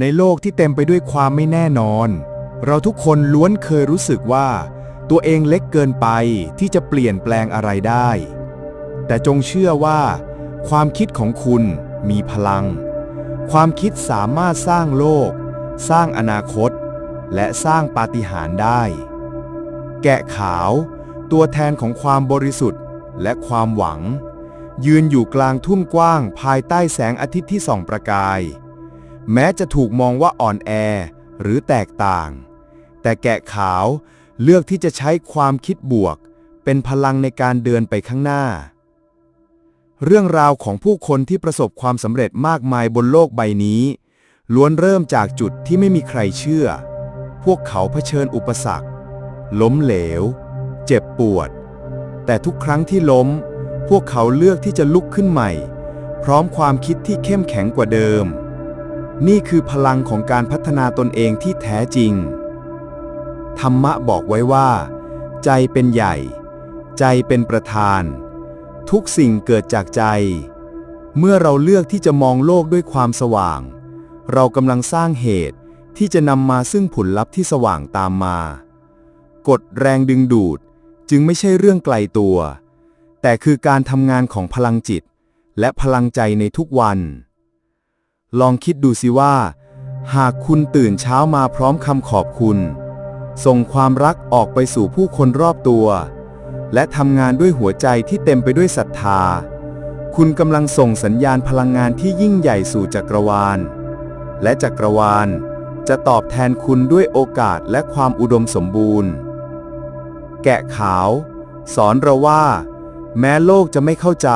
ในโลกที่เต็มไปด้วยความไม่แน่นอน เราทุกคนล้วนเคยรู้สึกว่า ตัวเองเล็กเกินไปที่จะเปลี่ยนแปลงอะไรได้ แต่จงเชื่อว่า ความคิดของคุณมีพลัง ความคิดสามารถสร้างโลก สร้างอนาคต และสร้างปาฏิหาริย์ได้ แกะขาว ตัวแทนของความบริสุทธิ์และความหวัง ยืนอยู่กลางทุ่งกว้างภายใต้แสงอาทิตย์ที่ส่องประกาย แม้จะถูกมองว่าอ่อนแอหรือแตกต่าง แต่แกะขาวเลือกที่จะใช้ความคิดบวก เป็นพลังในการเดินไปข้างหน้า เรื่องราวของผู้คนที่ประสบความสำเร็จมากมายบนโลกใบนี้ ล้วนเริ่มจากจุดที่ไม่มีใครเชื่อ พวกเขาเผชิญอุปสรรค ล้มเหลว เจ็บปวด แต่ทุกครั้งที่ล้ม พวกเขาเลือกที่จะลุกขึ้นใหม่ พร้อมความคิดที่เข้มแข็งกว่าเดิม นี่คือพลังของการพัฒนาตนเองที่แท้จริง ธรรมะบอกไว้ว่า ใจเป็นใหญ่ ใจเป็นประธาน ทุกสิ่งเกิดจากใจ เมื่อเราเลือกที่จะมองโลกด้วยความสว่าง เรากำลังสร้างเหตุที่จะนำมาซึ่งผลลัพธ์ที่สว่างตามมา กฎแรงดึงดูดจึงไม่ใช่เรื่องไกลตัว แต่คือการทำงานของพลังจิต และพลังใจในทุกวัน ลองคิดดูสิว่า หากคุณตื่นเช้ามาพร้อมคำขอบคุณ ส่งความรักออกไปสู่ผู้คนรอบตัว และทำงานด้วยหัวใจที่เต็มไปด้วยศรัทธา คุณกำลังส่งสัญญาณพลังงานที่ยิ่งใหญ่สู่จักรวาล และจักรวาลจะตอบแทนคุณด้วยโอกาสและความอุดมสมบูรณ์ แกะขาว สอนเราว่า แม้โลกจะไม่เข้าใจ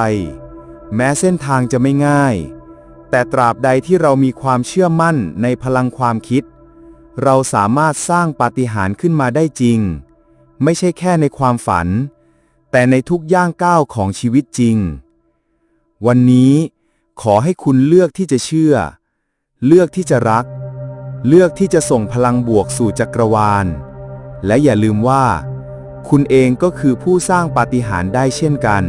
แม้เส้นทางจะไม่ง่าย แต่ตราบใดที่เรามีความเชื่อมั่นในพลังความคิด เราสามารถสร้างปาฏิหาริย์ขึ้นมาได้จริง ไม่ใช่แค่ในความฝัน แต่ในทุกย่างก้าวของชีวิตจริง วันนี้ขอให้คุณเลือกที่จะเชื่อ เลือกที่จะรัก เลือกที่จะส่งพลังบวกสู่จักรวาล และอย่าลืมว่า คุณเองก็คือผู้สร้างปาฏิหาริย์ได้เช่นกัน